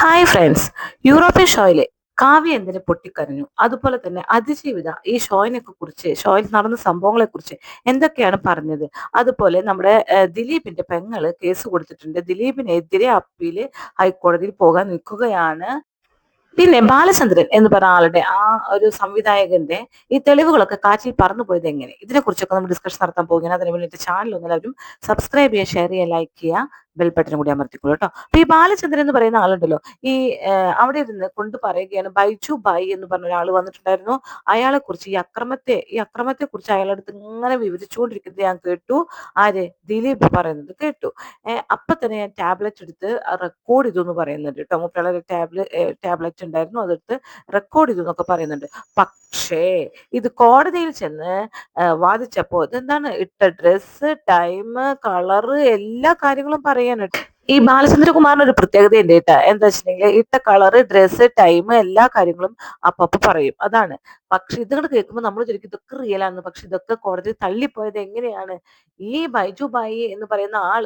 Hi friends European ഷോയിലെ കാവ്യ എന്തിനെ പൊട്ടിക്കരഞ്ഞു? അതുപോലെ തന്നെ അതിജീവിത ഈ ഷോയിനൊക്കെ കുറിച്ച് ഷോയിൽ നടന്ന സംഭവങ്ങളെ കുറിച്ച് എന്തൊക്കെയാണ് പറഞ്ഞത്? അതുപോലെ നമ്മുടെ ദിലീപിന്റെ പെങ്ങൾ കേസ് കൊടുത്തിട്ടുണ്ട്. ദിലീപിനെതിരെ അപ്പീൽ ഹൈക്കോടതിയിൽ പോകാൻ നിൽക്കുകയാണ്. പിന്നെ ബാലചന്ദ്രൻ എന്ന് പറഞ്ഞ ആളുടെ ആ ഒരു സംവിധായകന്റെ ഈ തെളിവുകളൊക്കെ കാറ്റിൽ പറന്നു പോയത് എങ്ങനെ? ഇതിനെ കുറിച്ചൊക്കെ നമ്മൾ ഡിസ്കഷൻ നടത്താൻ പോകുകയാണ് അതിനു വേണ്ടിയിട്ട് ചാനൽ ഒന്ന് എല്ലാവരും സബ്സ്ക്രൈബ് ചെയ്യുക ഷെയർ ചെയ്യുക ലൈക്ക് ചെയ്യുക. ബെൽ ബട്ടനും കൂടി അമർത്തിക്കോളൂ കേട്ടോ. അപ്പൊ ഈ ബാലചന്ദ്രൻ എന്ന് പറയുന്ന ആളുണ്ടല്ലോ ഈ അവിടെ ഇരുന്ന് കൊണ്ട് പറയുകയാണ് ബൈജു ബൈ എന്ന് പറഞ്ഞ ഒരാൾ വന്നിട്ടുണ്ടായിരുന്നു. അയാളെ കുറിച്ച് ഈ അക്രമത്തെ ഈ അക്രമത്തെ കുറിച്ച് അയാളടുത്ത് ഇങ്ങനെ വിവരിച്ചുകൊണ്ടിരിക്കുന്നത് ഞാൻ കേട്ടു. ആര്? ദിലീപ് പറയുന്നത് കേട്ടു. അപ്പൊ തന്നെ ഞാൻ ടാബ്ലറ്റ് എടുത്ത് റെക്കോർഡ് ചെയ്തു എന്ന് പറയുന്നുണ്ട് കേട്ടോ. മുപ്പയാളെ ടാബ്ലറ്റ് ടാബ്ലറ്റ് ഉണ്ടായിരുന്നു അതെടുത്ത് റെക്കോർഡ് ചെയ്തു എന്നൊക്കെ പറയുന്നുണ്ട്. പക്ഷേ ഇത് കോടതിയിൽ ചെന്ന് വാദിച്ചപ്പോൾ വാദിച്ചപ്പോ ഇതെന്താണ്? ഇട്ട ഡ്രസ്സ് ടൈം കളറ് എല്ലാ കാര്യങ്ങളും പറയാനുണ്ട് ഈ ബാലചന്ദ്രകുമാറിന് ഒരു പ്രത്യേകത ഉണ്ട് കേട്ടാ. എന്താ വെച്ചിട്ടുണ്ടെങ്കിൽ ഇട്ട കളറ് ഡ്രസ്സ് ടൈം എല്ലാ കാര്യങ്ങളും അപ്പപ്പ പറയും. അതാണ്. പക്ഷെ ഇതുകൊണ്ട് കേൾക്കുമ്പോൾ നമ്മൾ ശരിക്കും ഇതൊക്കെ റിയൽ ആണ്. പക്ഷെ ഇതൊക്കെ കോടതി തള്ളിപ്പോയത് എങ്ങനെയാണ്? ഈ ബൈജു ബായി എന്ന് പറയുന്ന ആൾ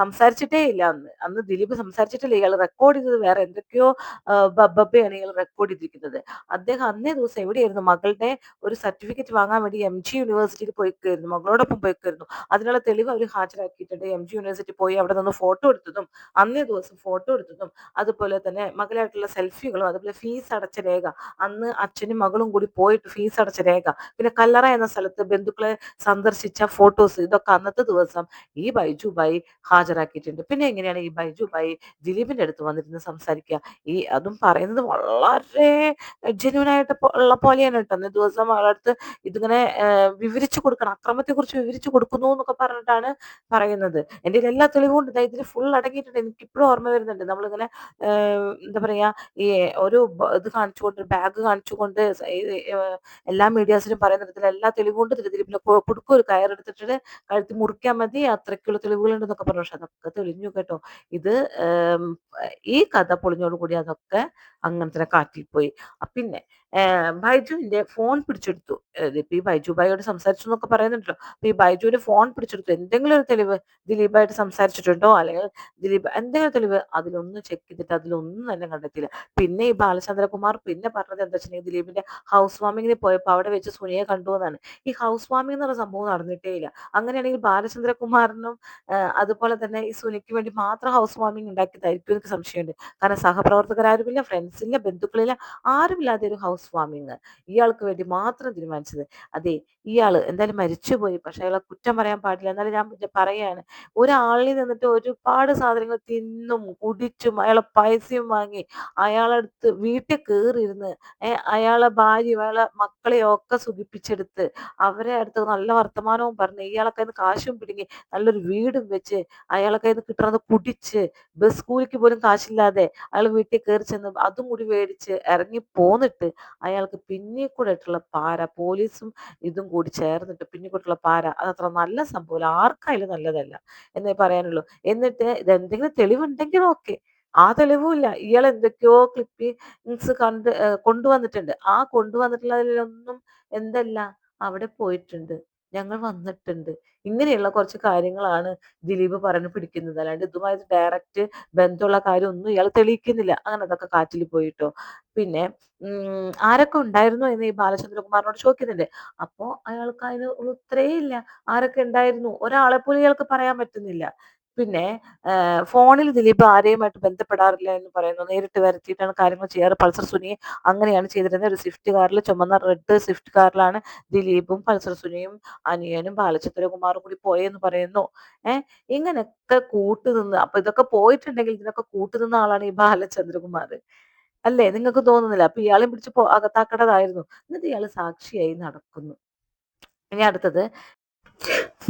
സംസാരിച്ചിട്ടേ ഇല്ല അന്ന്. അന്ന് ദിലീപ് സംസാരിച്ചിട്ടില്ല. ഇയാൾ റെക്കോർഡ് ചെയ്തത് വേറെ എന്തൊക്കെയോ ബബ്ബയാണ് ഇയാൾ റെക്കോർഡ് ചെയ്തിരിക്കുന്നത്. അദ്ദേഹം അന്നേ ദിവസം എവിടെയായിരുന്നു? മകളുടെ ഒരു സർട്ടിഫിക്കറ്റ് വാങ്ങാൻ വേണ്ടി എം ജി യൂണിവേഴ്സിറ്റിയിൽ പോയിക്കായിരുന്നു. മകളോടൊപ്പം പോയിക്കായിരുന്നു. അതിനുള്ള തെളിവ് അവർ ഹാജരാക്കിയിട്ടുണ്ട്. എം ജി യൂണിവേഴ്സിറ്റി പോയി അവിടെ നിന്ന് ഫോട്ടോ എടുത്തതും അന്നേ ദിവസം ഫോട്ടോ എടുത്തതും അതുപോലെ തന്നെ മകളായിട്ടുള്ള സെൽഫികളും അതുപോലെ ഫീസ് അടച്ച രേഖ. അന്ന് അച്ഛനും മകളും കൂടി പോയിട്ട് ഫീസ് അടച്ച രേഖ. പിന്നെ കല്ലറ എന്ന സ്ഥലത്ത് ബന്ധുക്കളെ സന്ദർശിച്ച ഫോട്ടോസ് ഇതൊക്കെ അന്നത്തെ ദിവസം ഈ ബൈജു ബായി ഹാജരാക്കിയിട്ടുണ്ട്. പിന്നെ എങ്ങനെയാണ് ഈ ബൈജു ബായി ദിലീപിന്റെ അടുത്ത് വന്നിരുന്ന് സംസാരിക്കുക? ഈ അതും പറയുന്നത് വളരെ ജെന്യൂൻ ആയിട്ട് ഉള്ള പോലെയാണ് കേട്ടോ. അന്നേ ദിവസം അവളടുത്ത് ഇതിങ്ങനെ വിവരിച്ചു കൊടുക്കണം. അക്രമത്തെ കുറിച്ച് വിവരിച്ചു കൊടുക്കുന്നു എന്നൊക്കെ പറഞ്ഞിട്ടാണ് പറയുന്നത്. എന്റെ എല്ലാ തെളിവും ഉണ്ട്. ദാ ഫുൾ അടങ്ങിയിട്ടുണ്ട്. എനിക്ക് ഇപ്പോഴും ഓർമ്മ വരുന്നുണ്ട്. നമ്മളിങ്ങനെ എന്താ പറയാ ഈ ഒരു ഇത് കാണിച്ചുകൊണ്ട് ബാഗ് കാണിച്ചുകൊണ്ട് എല്ലാ മീഡിയാസിനും പറയുന്ന തരത്തിൽ എല്ലാ തെളിവുകൊണ്ട് ദിലീപിനെ കൊടുക്കും ഒരു കയറെടുത്തിട്ട് കഴുത്തി മുറിക്കാൻ മതി. അത്രയ്ക്കുള്ള തെളിവുകളുണ്ടെന്നൊക്കെ പറഞ്ഞു. പക്ഷെ അതൊക്കെ തെളിഞ്ഞു കേട്ടോ. ഇത് ഈ കഥ പൊളിഞ്ഞോടുകൂടി അതൊക്കെ അങ്ങനെ തന്നെ കാറ്റിൽ പോയി. പിന്നെ ബൈജുവിന്റെ ഫോൺ പിടിച്ചെടുത്തു. ഇപ്പൊ ഈ ബൈജു ബായിയോട് സംസാരിച്ചു എന്നൊക്കെ പറയുന്നുണ്ടല്ലോ. അപ്പൊ ഈ ബൈജുവിന്റെ ഫോൺ പിടിച്ചെടുത്തു. എന്തെങ്കിലും ഒരു തെളിവ് ദിലീപായിട്ട് സംസാരിച്ചിട്ടുണ്ടോ? അല്ലെങ്കിൽ ദിലീപ് എന്തെങ്കിലും തെളിവ് അതിലൊന്നും ചെക്ക് ചെയ്തിട്ട് അതിലൊന്നും തന്നെ കണ്ടെത്തിയില്ല. പിന്നെ ഈ ബാലചന്ദ്രകുമാർ പിന്നെ പറഞ്ഞത് എന്താ വെച്ചിട്ടുണ്ടെങ്കിൽ ദിലീപിന്റെ ഹൗസ് വാമിങ്ങിന് പോയപ്പോൾ അവിടെ വെച്ച് സുനിയെ കണ്ടു എന്നാണ്. ഈ ഹൗസ് വാമിംഗ് എന്ന് പറഞ്ഞ സംഭവം നടന്നിട്ടേ ഇല്ല. അങ്ങനെയാണെങ്കിൽ ബാലചന്ദ്രകുമാറിനും അതുപോലെ തന്നെ ഈ സുനിക്ക് വേണ്ടി മാത്രം ഹൗസ് വാമിംഗ് ഉണ്ടാക്കിയതായിരിക്കും എനിക്ക് സംശയമുണ്ട്. കാരണം സഹപ്രവർത്തകരാരുമില്ല ഫ്രണ്ട്സില്ല ബന്ധുക്കളില്ല ആരുമില്ലാതെ ഒരു ഹൗസ് വാമിങ് ഇയാൾക്ക് വേണ്ടി മാത്രം തീരുമാനിച്ചത്. അതെ ഇയാൾ എന്തായാലും മരിച്ചുപോയി. പക്ഷെ അയാളെ കുറ്റം പറയാൻ പാടില്ല. എന്നാലും ഞാൻ പറയാണ് ഒരാളിൽ നിന്നിട്ട് ഒരുപാട് സാധനങ്ങൾ തിന്നും കുടിച്ചും അയാളെ പൈസയും വാങ്ങി അയാളടുത്ത് വീട്ടിൽ കയറിയിരുന്ന് അയാളെ ഭാര്യ അയാളെ മക്കളെയും ഒക്കെ സുഖിപ്പിച്ചെടുത്ത് അവരെ അടുത്ത് നല്ല വർത്തമാനവും പറഞ്ഞ് ഇയാളെ കയ്യിൽ നിന്ന് കാശും പിടുങ്ങി നല്ലൊരു വീടും വെച്ച് അയാളെ കയ്യിൽ നിന്ന് കുടിച്ച് ബസ് കൂലിക്ക് പോലും കാശില്ലാതെ അയാൾ വീട്ടിൽ കയറി ചെന്ന് അതും കൂടി മേടിച്ച് ഇറങ്ങി പോന്നിട്ട് അയാൾക്ക് പിന്നെ കൂടെ ആയിട്ടുള്ള പാര പോലീസും ഇതും കൂടി ചേർന്നിട്ട് പിന്നെ കൂടെയുള്ള പാര അതത്ര നല്ല സംഭവം ആർക്കായാലും നല്ലതല്ല എന്നേ പറയാനുള്ളൂ. എന്നിട്ട് ഇതെന്തെങ്കിലും തെളിവുണ്ടെങ്കിൽ ഓക്കെ. ആ തെളിവുമില്ല ഇയാൾ എന്തൊക്കെയോ ക്ലിപ്പിങ്സ് കണ്ട് കൊണ്ടുവന്നിട്ടുണ്ട്. ആ കൊണ്ടുവന്നിട്ടുള്ളതിലൊന്നും എന്തല്ല. അവിടെ പോയിട്ടുണ്ട്. ഞങ്ങൾ വന്നിട്ടുണ്ട്. ഇങ്ങനെയുള്ള കുറച്ച് കാര്യങ്ങളാണ് ദിലീപ് പറഞ്ഞു പിടിക്കുന്നത്. അല്ലാണ്ട് ഇതുമായിട്ട് ഡയറക്റ്റ് ബന്ധമുള്ള കാര്യമൊന്നും ഇയാൾ തെളിയിക്കുന്നില്ല. അങ്ങനെ അതൊക്കെ കാറ്റിൽ പോയിട്ടോ. പിന്നെ ആരൊക്കെ ഉണ്ടായിരുന്നു എന്ന് ഈ ബാലചന്ദ്രകുമാറിനോട് ചോദിക്കുന്നുണ്ട്. അപ്പോ അയാൾക്ക് അതിന് ഉത്തരേ ഇല്ല ആരൊക്കെ ഉണ്ടായിരുന്നു? ഒരാളെ പോലും ഇയാൾക്ക് പറയാൻ പറ്റുന്നില്ല. പിന്നെ ഫോണിൽ ദിലീപ് ആരെയുമായിട്ട് ബന്ധപ്പെടാറില്ല എന്ന് പറയുന്നു. നേരിട്ട് വരുത്തിയിട്ടാണ് കാര്യങ്ങൾ ചെയ്യാറ്. പൾസർ സുനിയെ അങ്ങനെയാണ് ചെയ്തിരുന്നത്. ഒരു സ്വിഫ്റ്റ് കാറിൽ ചുമന്ന റെഡ് സ്വിഫ്റ്റ് കാറിലാണ് ദിലീപും പൾസർ സുനിയും അനിയനും ബാലചന്ദ്രകുമാറും കൂടി പോയെന്ന് പറയുന്നു. ഏഹ് ഇങ്ങനെയൊക്കെ കൂട്ടുനിന്ന് അപ്പൊ ഇതൊക്കെ പോയിട്ടുണ്ടെങ്കിൽ ഇതിനൊക്കെ കൂട്ടുനിന്ന ആളാണ് ഈ ബാലചന്ദ്രകുമാർ അല്ലേ? നിങ്ങൾക്ക് തോന്നുന്നില്ല? അപ്പൊ ഇയാളെ പിടിച്ച് അകത്താക്കേണ്ടതായിരുന്നു. എന്നിട്ട് ഇയാൾ സാക്ഷിയായി നടക്കുന്നു. ഇനി അടുത്തത്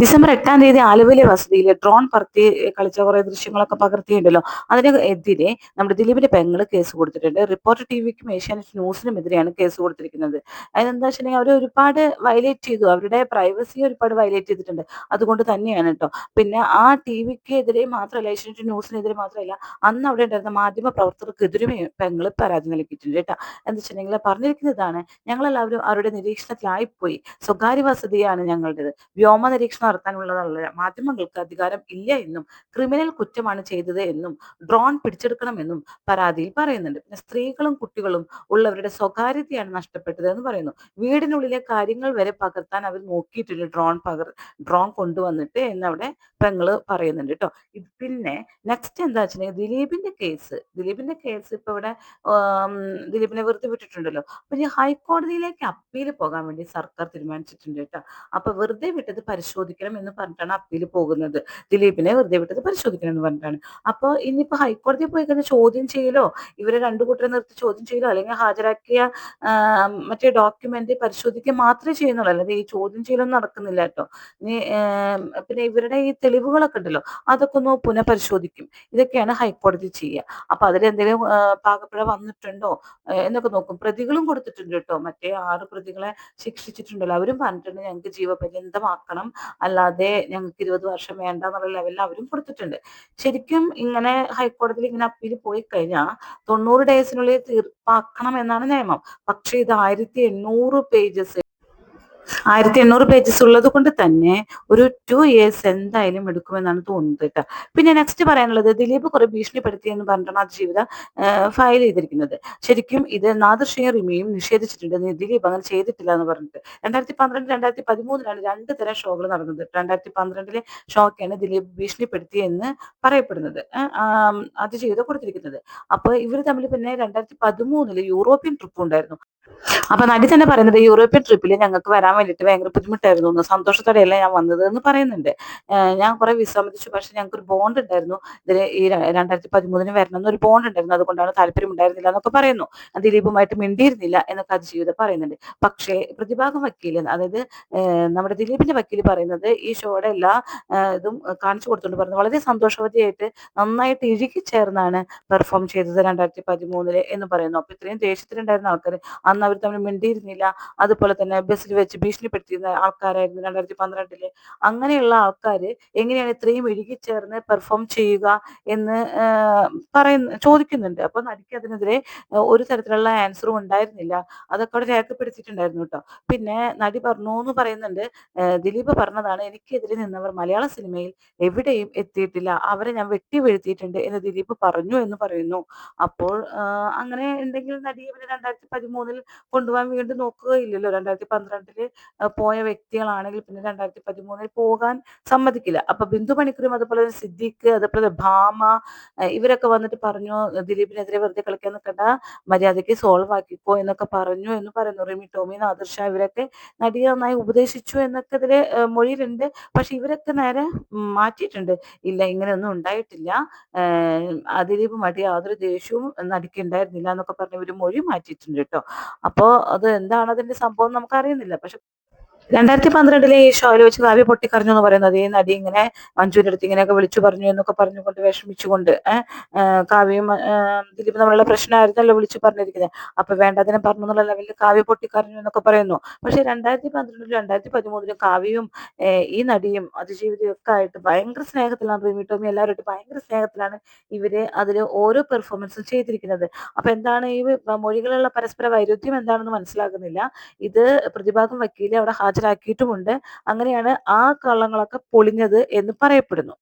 ഡിസംബർ എട്ടാം തീയതി ആലുവയിലെ വസതിയിൽ ഡ്രോൺ പറത്തി കളിച്ച കുറെ ദൃശ്യങ്ങളൊക്കെ പകർത്തിയിട്ടുണ്ടല്ലോ. അതിന് എതിരെ നമ്മുടെ ദിലീപിന്റെ പെങ്ങൾ കേസ് കൊടുത്തിട്ടുണ്ട്. റിപ്പോർട്ടർ ടിവിക്കും ഏഷ്യാനെറ്റ് ന്യൂസിനും എതിരെയാണ് കേസ് കൊടുത്തിരിക്കുന്നത്. അതെന്താ വെച്ചിട്ടുണ്ടെങ്കിൽ അവർ ഒരുപാട് വയലേറ്റ് ചെയ്തു. അവരുടെ പ്രൈവസി ഒരുപാട് വയലേറ്റ് ചെയ്തിട്ടുണ്ട്. അതുകൊണ്ട് തന്നെയാണ് കേട്ടോ. പിന്നെ ആ ടി വിക്ക് എതിരെ മാത്രമല്ല ഏഷ്യാനെറ്റ് ന്യൂസിനെതിരെ മാത്രമല്ല അന്ന് അവിടെ ഉണ്ടായിരുന്ന മാധ്യമ പ്രവർത്തകർക്കെതിരും പെങ്ങൾ പരാതി നൽകിയിട്ടുണ്ട് കേട്ടോ. എന്താ വെച്ചിട്ടുണ്ടെങ്കിൽ പറഞ്ഞിരിക്കുന്നതാണ് ഞങ്ങളെല്ലാവരും അവരുടെ നിരീക്ഷണത്തിലായിപ്പോയി. സ്വകാര്യ വസതിയാണ് ഞങ്ങളുടേത്. വ്യോമ വ്യോമ നിരീക്ഷണം നടത്താനുള്ളതല്ല. മാധ്യമങ്ങൾക്ക് അധികാരം ഇല്ല എന്നും ക്രിമിനൽ കുറ്റമാണ് ചെയ്തത് എന്നും ഡ്രോൺ പിടിച്ചെടുക്കണമെന്നും പരാതിയിൽ പറയുന്നുണ്ട്. പിന്നെ സ്ത്രീകളും കുട്ടികളും ഉള്ളവരുടെ സ്വകാര്യതയാണ് നഷ്ടപ്പെട്ടത് എന്ന് പറയുന്നു. വീടിനുള്ളിലെ കാര്യങ്ങൾ വരെ പകർത്താൻ അവർ നോക്കിയിട്ടുണ്ട് ഡ്രോൺ പകർ ഡ്രോൺ കൊണ്ടുവന്നിട്ട് എന്നവിടെ പെങ്ങൾ പറയുന്നുണ്ട് കേട്ടോ പിന്നെ നെക്സ്റ്റ് എന്താ വെച്ചിട്ടുണ്ടെങ്കിൽ ദിലീപിന്റെ കേസ്. ദിലീപിന്റെ കേസ് ഇപ്പൊ ഇവിടെ ദിലീപിനെ വെറുതെ വിട്ടിട്ടുണ്ടല്ലോ. അപ്പൊ ഈ ഹൈക്കോടതിയിലേക്ക് അപ്പീൽ പോകാൻ വേണ്ടി സർക്കാർ തീരുമാനിച്ചിട്ടുണ്ട് കേട്ടോ അപ്പൊ വെറുതെ വിട്ടത് പരിശോധിക്കണം എന്ന് പറഞ്ഞിട്ടാണ് അപ്പീൽ പോകുന്നത്. ദിലീപിനെ വെറുതെ വിട്ടത് പരിശോധിക്കണം എന്ന് പറഞ്ഞിട്ടാണ്. അപ്പോൾ ഇനിയിപ്പോ ഹൈക്കോടതിയിൽ പോയി കഴിഞ്ഞാൽ ചോദ്യം ചെയ്യലോ? ഇവരെ രണ്ടു കൂട്ടരെ നിർത്തി ചോദ്യം ചെയ്യലോ? അല്ലെങ്കിൽ ഹാജരാക്കിയ മറ്റേ ഡോക്യുമെന്റ് പരിശോധിക്കുക മാത്രമേ ചെയ്യുന്നുള്ളൂ. അല്ലാതെ ഈ ചോദ്യം ചെയ്യലൊന്നും നടക്കുന്നില്ല കേട്ടോ. ഇനി പിന്നെ ഇവരുടെ ഈ തെളിവുകളൊക്കെ ഉണ്ടല്ലോ. അതൊക്കെ ഒന്ന് പുനഃപരിശോധിക്കും. ഇതൊക്കെയാണ് ഹൈക്കോടതി ചെയ്യുക. അപ്പൊ അതിലെന്തെങ്കിലും പാകപ്പിഴ വന്നിട്ടുണ്ടോ? എന്നൊക്കെ നോക്കും. പ്രതികളും കൊടുത്തിട്ടുണ്ട് കേട്ടോ. മറ്റേ ആറ് പ്രതികളെ ശിക്ഷിച്ചിട്ടുണ്ടല്ലോ. അവരും പറഞ്ഞിട്ടുണ്ട് ഞങ്ങൾക്ക് ജീവപര്യന്തമാക്കണം അല്ലാതെ ഞങ്ങൾക്ക് ഇരുപത് വർഷം വേണ്ട എന്നുള്ള ലെവലിൽ അവരും കൊടുത്തിട്ടുണ്ട്. ശരിക്കും ഇങ്ങനെ ഹൈക്കോടതിയിൽ ഇങ്ങനെ അപ്പീൽ പോയി കഴിഞ്ഞാൽ തൊണ്ണൂറ് ഡേയ്സിനുള്ളിൽ തീർപ്പാക്കണം എന്നാണ് നിയമം. പക്ഷെ ഇത് ആയിരത്തി എണ്ണൂറ് പേജസ് ആയിരത്തി എണ്ണൂറ് പേജസ് ഉള്ളത് കൊണ്ട് തന്നെ ഒരു ടു ഇയേഴ്സ് എന്തായാലും എടുക്കുമെന്നാണ് തോന്നുന്നത് കേട്ടോ. പിന്നെ നെക്സ്റ്റ് പറയാനുള്ളത് ദിലീപ് കുറെ ഭീഷണിപ്പെടുത്തി എന്ന് പറഞ്ഞിട്ടാണ് ആ ജീവിതം ഫയൽ ചെയ്തിരിക്കുന്നത്. ശരിക്കും ഇത് നാദർഷയും റിമിയും നിഷേധിച്ചിട്ടുണ്ട്. ദിലീപ് അങ്ങനെ ചെയ്തിട്ടില്ല എന്ന് പറഞ്ഞിട്ട്. രണ്ടായിരത്തി പന്ത്രണ്ട് രണ്ടായിരത്തി പതിമൂന്നിലാണ് രണ്ട് തരം ഷോകൾ നടന്നത്. രണ്ടായിരത്തി പന്ത്രണ്ടിലെ ഷോക്കാണ് ദിലീപ് ഭീഷണിപ്പെടുത്തി എന്ന് പറയപ്പെടുന്നത്. അതിജീവിതം കൊടുത്തിരിക്കുന്നത്. അപ്പോൾ ഇവർ തമ്മിൽ പിന്നെ രണ്ടായിരത്തി പതിമൂന്നിൽ യൂറോപ്യൻ ട്രിപ്പ് ഉണ്ടായിരുന്നു. അപ്പൊ നടി തന്നെ പറയുന്നത് യൂറോപ്യൻ ട്രിപ്പിൽ ഞങ്ങൾക്ക് വരാൻ വേണ്ടിയിട്ട് ഭയങ്കര ബുദ്ധിമുട്ടായിരുന്നു. എന്ന് സന്തോഷത്തോടെയല്ല ഞാൻ വന്നത്? എന്ന് പറയുന്നുണ്ട്. ഞാൻ കുറെ വിസമ്മതിച്ചു പക്ഷെ ഞങ്ങൾക്ക് ഒരു ബോണ്ട് ഉണ്ടായിരുന്നു. ഇതിൽ ഈ രണ്ടായിരത്തി പതിമൂന്നിന് വരണം എന്നൊരു ബോണ്ട് ഉണ്ടായിരുന്നു. അതുകൊണ്ടാണ് താല്പര്യം ഉണ്ടായിരുന്നില്ല എന്നൊക്കെ പറയുന്നു. ദിലീപുമായിട്ട് മിണ്ടിയിരുന്നില്ല എന്നൊക്കെ അതിജീവിതം പറയുന്നുണ്ട്. പക്ഷേ പ്രതിഭാഗം വക്കീൽ അതായത് നമ്മുടെ ദിലീപിന്റെ വക്കീൽ പറയുന്നത് ഈ ഷോയുടെ എല്ലാ ഇതും കാണിച്ചു കൊടുത്തുകൊണ്ട് പറഞ്ഞു വളരെ സന്തോഷവതിയായിട്ട് നന്നായിട്ട് ഇഴുകി ചേർന്നാണ് പെർഫോം ചെയ്തത് രണ്ടായിരത്തി പതിമൂന്നിൽ എന്ന് പറയുന്നു. അപ്പൊ ഇത്രയും ദേഷ്യത്തിലുണ്ടായിരുന്ന ആൾക്കാർ അന്ന് അവർ തമ്മിൽ മിണ്ടിയിരുന്നില്ല. അതുപോലെ തന്നെ ബസ്സിൽ വെച്ച് ഭീഷണിപ്പെടുത്തിയിരുന്ന ആൾക്കാരായിരുന്നു രണ്ടായിരത്തി പന്ത്രണ്ടിൽ. അങ്ങനെയുള്ള ആൾക്കാർ എങ്ങനെയാണ് ഇത്രയും ഇഴുകിച്ചേർന്ന് പെർഫോം ചെയ്യുക എന്ന് പറയുന്ന ചോദിക്കുന്നുണ്ട്. അപ്പൊ നടിക്ക് അതിനെതിരെ ഒരു തരത്തിലുള്ള ആൻസറും ഉണ്ടായിരുന്നില്ല. അതൊക്കെ അവിടെ രേഖപ്പെടുത്തിയിട്ടുണ്ടായിരുന്നു കേട്ടോ. പിന്നെ നടി പറഞ്ഞു എന്ന് പറയുന്നുണ്ട് ദിലീപ് പറഞ്ഞതാണ് എനിക്കെതിരെ നിന്നവർ മലയാള സിനിമയിൽ എവിടെയും എത്തിയിട്ടില്ല. അവരെ ഞാൻ വെട്ടി വീഴ്ത്തിയിട്ടുണ്ട് എന്ന് ദിലീപ് പറഞ്ഞു എന്ന് പറയുന്നു. അപ്പോൾ അങ്ങനെ ഉണ്ടെങ്കിൽ നടി ഇവർ രണ്ടായിരത്തി പതിമൂന്നിൽ കൊണ്ടുപോകാൻ വീണ്ടും നോക്കുകയില്ലല്ലോ. രണ്ടായിരത്തി പന്ത്രണ്ടിൽ പോയ വ്യക്തികളാണെങ്കിൽ പിന്നെ രണ്ടായിരത്തി പതിമൂന്നിൽ പോകാൻ സമ്മതിക്കില്ല. അപ്പൊ ബിന്ദു മണിക്കൂറും അതുപോലെ സിദ്ദിഖ് അതുപോലെ ഭാമ ഇവരൊക്കെ വന്നിട്ട് പറഞ്ഞു ദിലീപിനെതിരെ വെറുതെ കളിക്കാൻ നിൽക്കണ്ട മര്യാദയ്ക്ക് സോൾവ് ആക്കിക്കോ എന്നൊക്കെ പറഞ്ഞു എന്ന് പറയുന്നു. റിമി ടോമി നാദർഷ ഇവരൊക്കെ നടിയെ നന്നായി ഉപദേശിച്ചു എന്നൊക്കെ ഇതിൽ മൊഴിയിലുണ്ട്. പക്ഷെ ഇവരൊക്കെ നേരെ മാറ്റിയിട്ടുണ്ട്. ഇല്ല ഇങ്ങനെയൊന്നും ഉണ്ടായിട്ടില്ല. ദിലീപുമായിട്ട് യാതൊരു ദേഷ്യവും നടിക്കുണ്ടായിരുന്നില്ല എന്നൊക്കെ പറഞ്ഞ് ഇവർ മൊഴി മാറ്റിയിട്ടുണ്ട് കേട്ടോ. അപ്പോ അത് എന്താണ് അതിന്റെ സംഭവം നമുക്ക് അറിയുന്നില്ല പക്ഷെ രണ്ടായിരത്തി പന്ത്രണ്ടിലെ ഈ ഷോയിൽ വെച്ച് കാവ്യ പൊട്ടിക്കറിഞ്ഞു എന്ന് പറയുന്നത്. ഈ നടി ഇങ്ങനെ മഞ്ജുവിന്റെ അടുത്ത് ഇങ്ങനെയൊക്കെ വിളിച്ചു പറഞ്ഞു എന്നൊക്കെ പറഞ്ഞുകൊണ്ട് വിഷമിച്ചുകൊണ്ട് കാവ്യം ദിലീപ് തമ്മിലുള്ള പ്രശ്നമായിരുന്നല്ലോ വിളിച്ചു പറഞ്ഞിരിക്കുന്നത് അപ്പൊ വേണ്ടതിനെ പറഞ്ഞു എന്നുള്ള ലെവലിൽ കാവ്യ പൊട്ടിക്കറിഞ്ഞു എന്നൊക്കെ പറയുന്നു. പക്ഷെ രണ്ടായിരത്തി പന്ത്രണ്ടിലും രണ്ടായിരത്തി പതിമൂന്നിലും കാവ്യയും ഈ നടിയും അതിജീവിതയും ഒക്കെ ആയിട്ട് ഭയങ്കര സ്നേഹത്തിലാണ്. റിമി ടോമി എല്ലാവരുമായിട്ട് ഭയങ്കര സ്നേഹത്തിലാണ് ഇവർ അതിൽ ഓരോ പെർഫോമൻസും ചെയ്തിരിക്കുന്നത്. അപ്പൊ എന്താണ് ഈ മൊഴികളുള്ള പരസ്പര വൈരുദ്ധ്യം എന്താണെന്ന് മനസ്സിലാകുന്നില്ല. ഇത് പ്രതിഭാഗം വക്കീലെ അവിടെ ഹാജരാക്കിയിട്ടുമുണ്ട് അങ്ങനെയാണ് ആ കള്ളങ്ങളൊക്കെ പൊളിഞ്ഞത് എന്ന് പറയപ്പെടുന്നു.